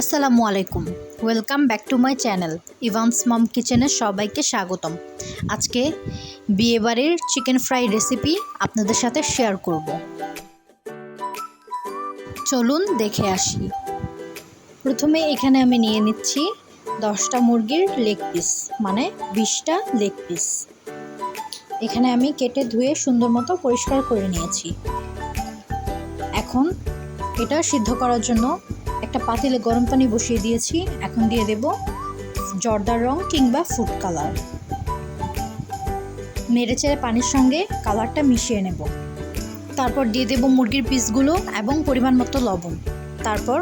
আসসালামু আলাইকুম। Welcome back to my channel Evans mom কিচেনে সবাইকে স্বাগতম। আজকে বিয়েবাড়ির চিকেন ফ্রাই রেসিপি আপনাদের সাথে শেয়ার করব। চলুন দেখে আসি। প্রথমে এখানে আমি নিয়ে নিচ্ছি দশটা মুরগির লেগ পিস মানে বিশটা লেগ পিস এখানে আমি কেটে ধুয়ে সুন্দর মতো পরিষ্কার করে নিয়েছি। এখন এটা সিদ্ধ করার জন্য একটা পাতিলে গরম পানি বসিয়ে দিয়েছি। এখন দিয়ে দেব জর্দার রং কিংবা ফুড কালার। নেড়ে চেড়ে পানির সঙ্গে কালারটা মিশিয়ে নেব। তারপর দিয়ে দেব মুরগির পিসগুলো এবং পরিমাণ মতো লবণ। তারপর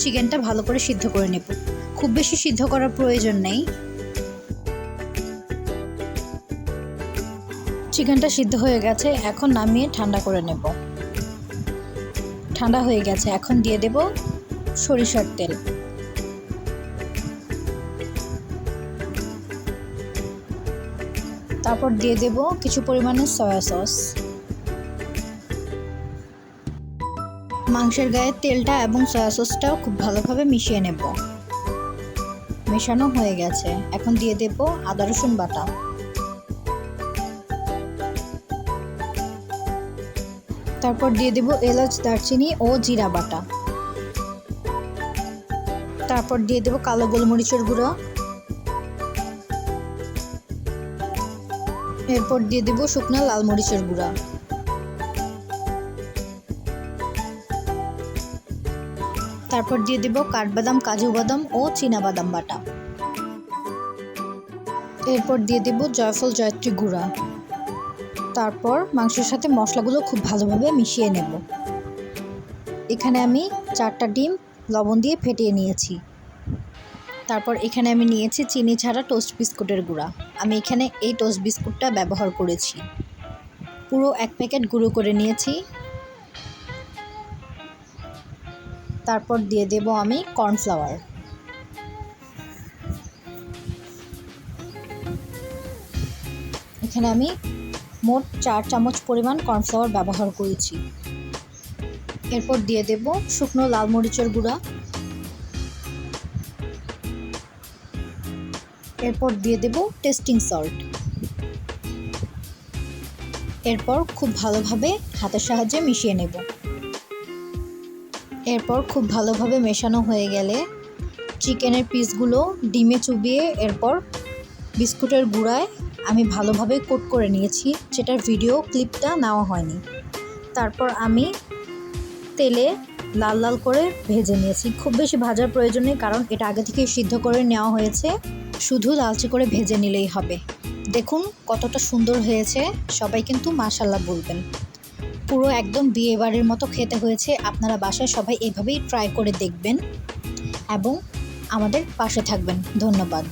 চিকেনটা ভালো করে সিদ্ধ করে নেব। খুব বেশি সিদ্ধ করার প্রয়োজন নেই। চিকেনটা সিদ্ধ হয়ে গেছে, এখন নামিয়ে ঠান্ডা করে নেব। ঠান্ডা হয়ে গেছে, এখন দিয়ে দেব সরিষার তেল। তারপর দিয়ে দেব কিছু পরিমাণে সয়া সস। মাংসের গায়ে তেলটা এবং সয়া সসটাও খুব ভালোভাবে মিশিয়ে নেব। মেশানো হয়ে গেছে। এখন দিয়ে দেব আদা রসুন বাটা। তারপর দিয়ে দেব এলাচ, দারচিনি ও জিরা বাটা। তারপর দিয়ে দেব কালো গোলমরিচের গুঁড়ো। এরপর দিয়ে দেব শুকনো লাল মরিচের গুঁড়া। তারপর দিয়ে দেব কাঠবাদাম, কাজু বাদাম ও বাদাম বাটা। এরপর দিয়ে দেব জয়ফল, জয়ত্রী গুঁড়া। তারপর মাংসের সাথে মশলাগুলো খুব ভালোভাবে মিশিয়ে নেব। এখানে আমি চারটা ডিম লবণ দিয়ে ফেটিয়ে নিয়েছি। তারপর এখানে আমি নিয়েছি চিনি ছাড়া টোস্ট বিস্কুটের গুঁড়া। আমি এখানে এই টোস্ট বিস্কুটটা ব্যবহার করেছি। পুরো এক প্যাকেট গুঁড়ো করে নিয়েছি। তারপর দিয়ে দেব আমি কর্নফ্লাওয়ার। এখানে আমি মোট চার চামচ পরিমাণ কর্নফ্লাওয়ার ব্যবহার করেছি। এরপর দিয়ে দেব শুকনো লাল মরিচের গুঁড়া। এরপর দিয়ে দেব টেস্টিং সল্ট। এরপর খুব ভালোভাবে হাতের সাহায্যে মিশিয়ে নেব। এরপর খুব ভালোভাবে মেশানো হয়ে গেলে চিকেনের পিসগুলো ডিমে চুবিয়ে এরপর বিস্কুটের গুঁড়ায় আমি ভালোভাবে কোট করে নিয়েছি। যেটার ভিডিও, ক্লিপটা নেওয়া হয়নি। তারপর আমি তেলে লাল লাল করে ভেজে নিয়েছি। খুব বেশি ভাজার প্রয়োজন নেই কারণ এটা আগে থেকে সিদ্ধ করে নেওয়া হয়েছে। শুধু লালচে করে ভেজে নিলেই হবে। দেখুন কতটা সুন্দর হয়েছে। সবাই কিন্তু মাশাল্লাহ বলবেন। পুরো একদম বিয়ে বাড়ির মতো খেতে হয়েছে। আপনারা বাসায় সবাই এভাবেই ট্রাই করে দেখবেন এবং আমাদের পাশে থাকবেন। ধন্যবাদ।